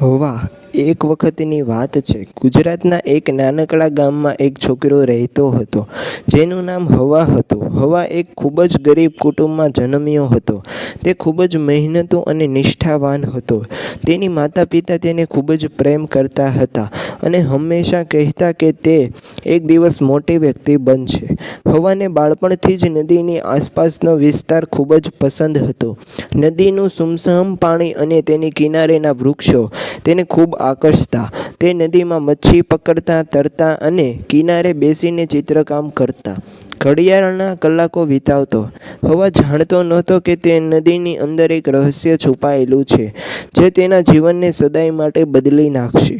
હવા, એક વખતની વાત છે. ગુજરાતના એક નાનકડા ગામમાં એક છોકરો રહેતો હતો, જેનું નામ હવા હતું. હવા એક ખૂબ જ ગરીબ કુટુંબમાં જન્મ્યો હતો. તે ખૂબ જ મહેનતુ અને નિષ્ઠાવાન હતો. તેની માતા પિતા તેને ખૂબ જ પ્રેમ કરતા હતા. અને હંમેશા કહેતા કે તે એક દિવસ મોટી વ્યક્તિ બનશે. હવાને બાળપણથી જ નદીની આસપાસનો વિસ્તાર ખૂબ જ પસંદ હતો. નદીનું સુમસામ પાણી અને તેની કિનારેના વૃક્ષો તેને ખૂબ આકર્ષતા. તે નદીમાં મચ્છી પકડતા, તરતા અને કિનારે બેસીને ચિત્રકામ કરતા. ઘડિયાળના કલાકો વિતાવતો. હવા જાણતો નહોતો કે તે નદીની અંદર એક રહસ્ય છુપાયેલું છે, જે તેના જીવનને સદાય માટે બદલી નાખશે.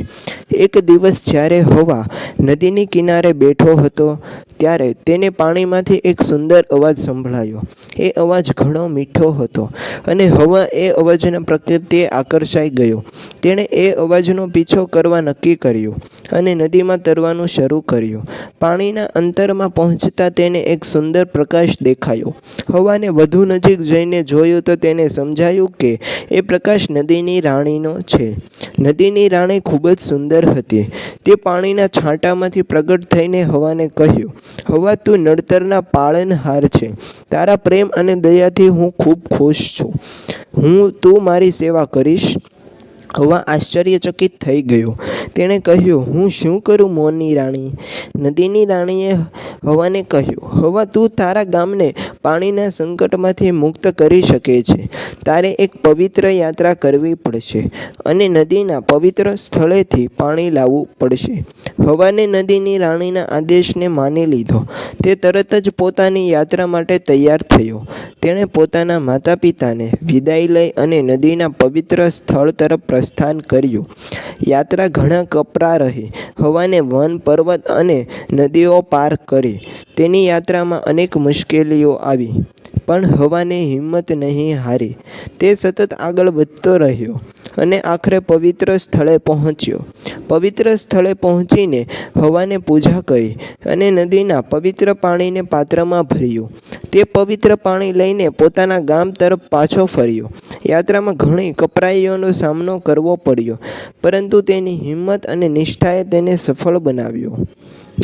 એક દિવસ જ્યારે હવા નદીની કિનારે બેઠો હતો, ત્યારે તેને પાણીમાંથી એક સુંદર અવાજ સંભળાયો. એ અવાજ ઘણો મીઠો હતો અને હવા એ અવાજના પ્રત્યે આકર્ષાઈ ગયો. તેણે એ અવાજનો પીછો કરવા નક્કી કર્યું અને નદીમાં તરવાનું શરૂ કર્યું. પાણીના અંતરમાં પહોંચતા તેને એક સુંદર પ્રકાશ દેખાયો. હવાને વધુ નજીક જઈને જોયું તો તેને સમજાયું કે એ પ્રકાશ નદીની રાણીનો છે. નદીની રાણી ખૂબ જ સુંદર હતી. તે પાણીના છાંટામાંથી પ્રગટ થઈને હવાને કહ્યું, હવા તું નડતરના પાળનહાર છે. તારા પ્રેમ અને દયાથી હું ખૂબ ખુશ છું. હું તું મારી સેવા કરીશ. હવા આશ્ચર્યચકિત થઈ ગયો. તેણે કહ્યું, હું શું કરું મોરની રાણી? નદીની રાણીએ હવાને કહ્યું, હવા તું તારા ગામને પાણીના સંકટમાંથી મુક્ત કરી શકે છે. તારે એક પવિત્ર યાત્રા કરવી પડશે અને નદીના પવિત્ર સ્થળેથી પાણી લાવવું પડશે. હવાને નદીની રાણીના આદેશને માની લીધો. તે તરત જ પોતાની યાત્રા માટે તૈયાર થયો. તેણે પોતાના માતા પિતાને વિદાય લઈ અને નદીના પવિત્ર સ્થળ તરફ પ્રસ્થાન કર્યું. યાત્રા ઘણા કપરા રહી. હવાને વન પર્વત અને નદીઓ પાર કરી. તેની યાત્રામાં અનેક મુશ્કેલીઓ આવી, પણ હવાને હિંમત નહીં હારી. તે સતત આગળ વધતો રહ્યો અને આખરે પવિત્ર સ્થળે પહોંચ્યો. પવિત્ર સ્થળે પહોંચીને હવાને પૂજા કરી અને નદીના પવિત્ર પાણીને પાત્રમાં ભર્યું. તે પવિત્ર પાણી લઈને પોતાના ગામ તરફ પાછો ફર્યો. યાત્રામાં ઘણી કપરાઈઓનો સામનો કરવો પડ્યો, પરંતુ તેની હિંમત અને નિષ્ઠાએ તેને સફળ બનાવ્યો.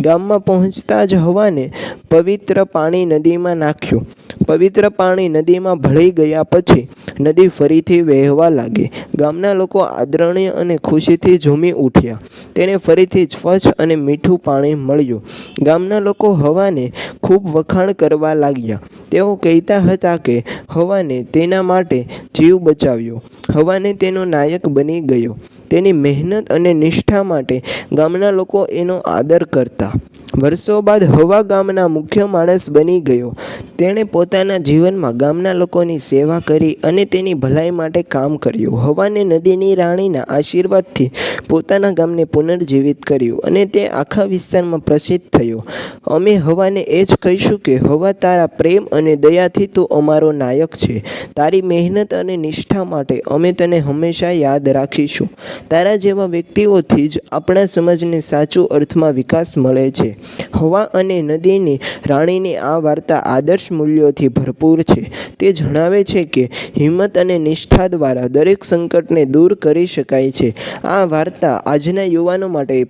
ગામમાં પહોંચતા જ હવાને પવિત્ર પાણી નદીમાં નાખ્યું. પવિત્ર પાણી નદીમાં ભળી ગયા પછી નદી ફરીથી વહેવા લાગી. ગામના લોકો આદરણીય અને ખુશીથી ઝૂમી ઉઠ્યા. તેને ફરીથી સ્વચ્છ અને મીઠું પાણી મળ્યું. ગામના લોકો હવાને ખૂબ વખાણ કરવા લાગ્યા. તેઓ કહેતા હતા કે હવાને તેના માટે જીવ બચાવ્યો. હવાને તેનો નાયક બની ગયો. તેની મહેનત અને નિષ્ઠા માટે ગામના લોકો એનો આદર કરતા. વર્ષો બાદ હવા ગામના મુખ્ય માણસ બની ગયો. તેણે પોતાના જીવનમાં ગામના લોકોની સેવા કરી અને તેની ભલાઈ માટે કામ કર્યું. હવાને નદીની રાણીના આશીર્વાદથી પોતાના ગામને પુનર્જીવિત કર્યું અને તે આખા વિસ્તારમાં પ્રસિદ્ધ થયો. અમે હવાને એ જ કહીશું કે, હવા તારા પ્રેમ અને દયાથી તું અમારો નાયક છે. તારી મહેનત અને નિષ્ઠા માટે અમે તને હંમેશા યાદ રાખીશું. તારા જેવા વ્યક્તિઓથી જ આપણા સમાજને સાચું અર્થમાં વિકાસ મળે છે. હવા અને નદીની રાણીની આ વાર્તા આદર્શ મૂલ્યોથી ભરપૂર છે. તે જણાવે છે કે હિંમત અને નિષ્ઠા દ્વારા દરેક સંકટને દૂર કરી શકાય છે. આ વાર્તા આજના યુવાનો માટે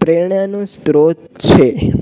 પ્રેરણાનો સ્ત્રોત છે.